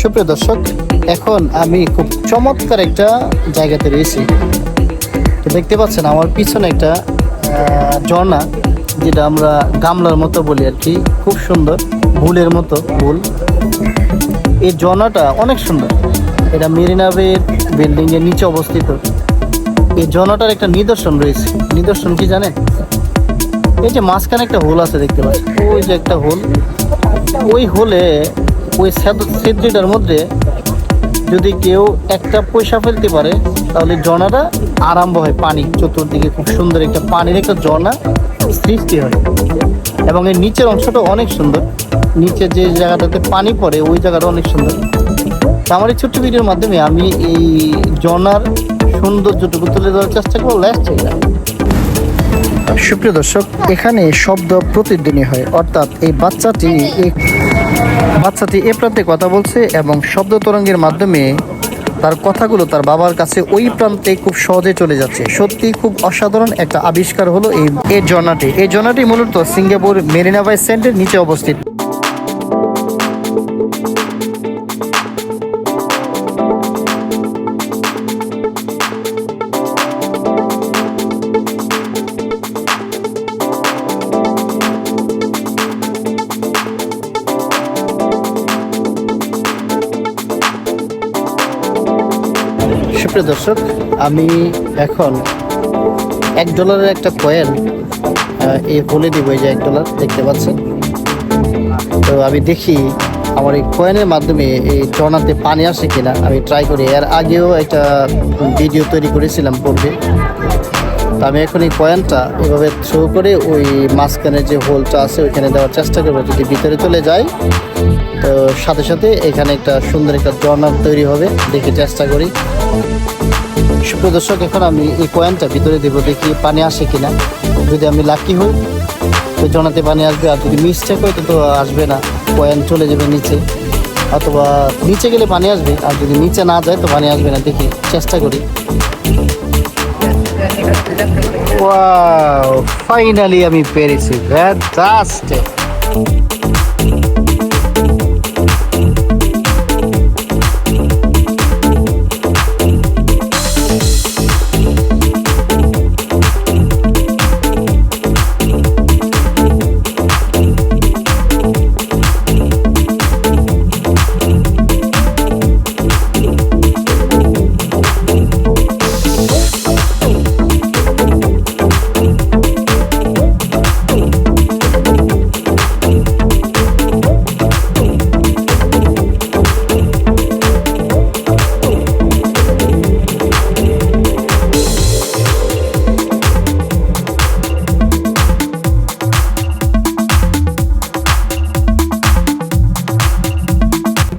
সুপ্রিয় দর্শক, এখন আমি খুব চমৎকার একটা জায়গাতে রয়েছি। তো দেখতে পাচ্ছেন আমার পিছনে একটা ঝর্ণা, যেটা আমরা গামলার মতো বলি আর কি। খুব সুন্দর, ভুলের মতো ভুল। এই ঝর্ণাটা অনেক সুন্দর। এটা মেরিনাবের বিল্ডিং এর নিচে অবস্থিত। এই ঝর্ণাটার একটা নিদর্শন রয়েছে। নিদর্শন কি জানেন? এই যে মাঝখানে একটা হোল আছে দেখতে পাচ্ছি ওই যে একটা হোল। ওই হোলে ওই সেদ্রিটার মধ্যে যদি কেউ একটা পয়সা ফেলতে পারে, তাহলে ঝর্ণাটা আরম্ভ হয় পানি। চতুর্দিকে খুব সুন্দর একটা পানির একটা ঝর্ণা সৃষ্টি হয়। এবং এর নিচের অংশটা অনেক সুন্দর। নিচে যে জায়গাটাতে পানি পড়ে, ওই জায়গাটা অনেক সুন্দর। আমার এই ছোট্ট ভিডিওর মাধ্যমে আমি এই ঝর্ণার সৌন্দর্যটুকু তুলে ধরার চেষ্টা করব লাস্ট সুপ্রিয় দর্শক, এখানে শব্দ প্রতিদিনই হয়। অর্থাৎ এই বাচ্চাটি বাচ্চাটি এ প্রান্তে কথা বলছে এবং শব্দ তরঙ্গের মাধ্যমে তার কথাগুলো তার বাবার কাছে ওই প্রান্তে খুব সহজে চলে যাচ্ছে। সত্যি খুব অসাধারণ একটা আবিষ্কার হলো এই এই জর্নাটি এই জর্নাটি মূলত সিঙ্গাপুর মেরিনা বাই সেন্টের নিচে অবস্থিত। সুপ্রিয় দর্শক, আমি এখন এক ডলারের একটা কয়েন এই বলে দিব, এই যে এক ডলার, দেখতে পাচ্ছেন? তো আমি দেখি আমার এই কয়েনের মাধ্যমে এই টর্নাতে পানি আসে কিনা। আমি ট্রাই করি। এর আগেও একটা ভিডিও তৈরি করেছিলাম পূর্বে। তো আমি এখন এই কয়েনটা এভাবে থ্রো করে ওই মাঝখানে যে হোলটা আছে, ওইখানে দেওয়ার চেষ্টা করব। যদি ভিতরে চলে যায় তো সাথে সাথে এখানে একটা সুন্দর একটা জর্নার তৈরি হবে। দেখে চেষ্টা করি। সুপ্রিয় দর্শক, এখন আমি এই কয়েনটা ভিতরে দেবো দেখি পানি আসে কিনা। যদি আমি লাকি হই, তো জনাতে পানি আসবে, আর যদি মিস্টেক হয়, তো আসবে না। কয়েন চলে যাবে নিচে। অথবা নিচে গেলে পানি আসবে, আর যদি নিচে না যায়, তো পানি আসবে না। দেখি, চেষ্টা করি। ফাইনালি আমি পেরেছি।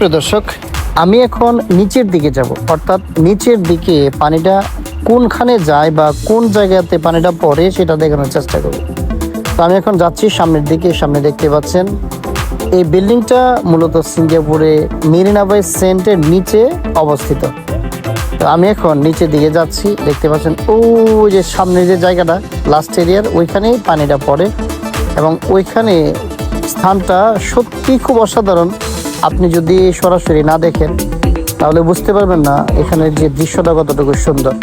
প্রিয় দর্শক, আমি এখন নিচের দিকে যাব। অর্থাৎ নিচের দিকে পানিটা কোনখানে যায় বা কোন জায়গাতে পানিটা পড়ে সেটা দেখানোর চেষ্টা করব। তো আমি এখন যাচ্ছি সামনের দিকে, সামনে দেখতে পাচ্ছেন, এই বিল্ডিংটা মূলত সিঙ্গাপুরে মেরিনা বাই সেন্টের নিচে অবস্থিত। তো আমি এখন নিচের দিকে যাচ্ছি, দেখতে পাচ্ছেন, ওই যে সামনে যে জায়গাটা লাস্ট এরিয়ার ওইখানেই পানিটা পড়ে। এবং ওইখানে স্থানটা সত্যি খুব অসাধারণ। আপনি যদি সরাসরি না দেখেন তাহলে বুঝতে পারবেন না এখানের যে দৃশ্যটা কতটুকু সুন্দর।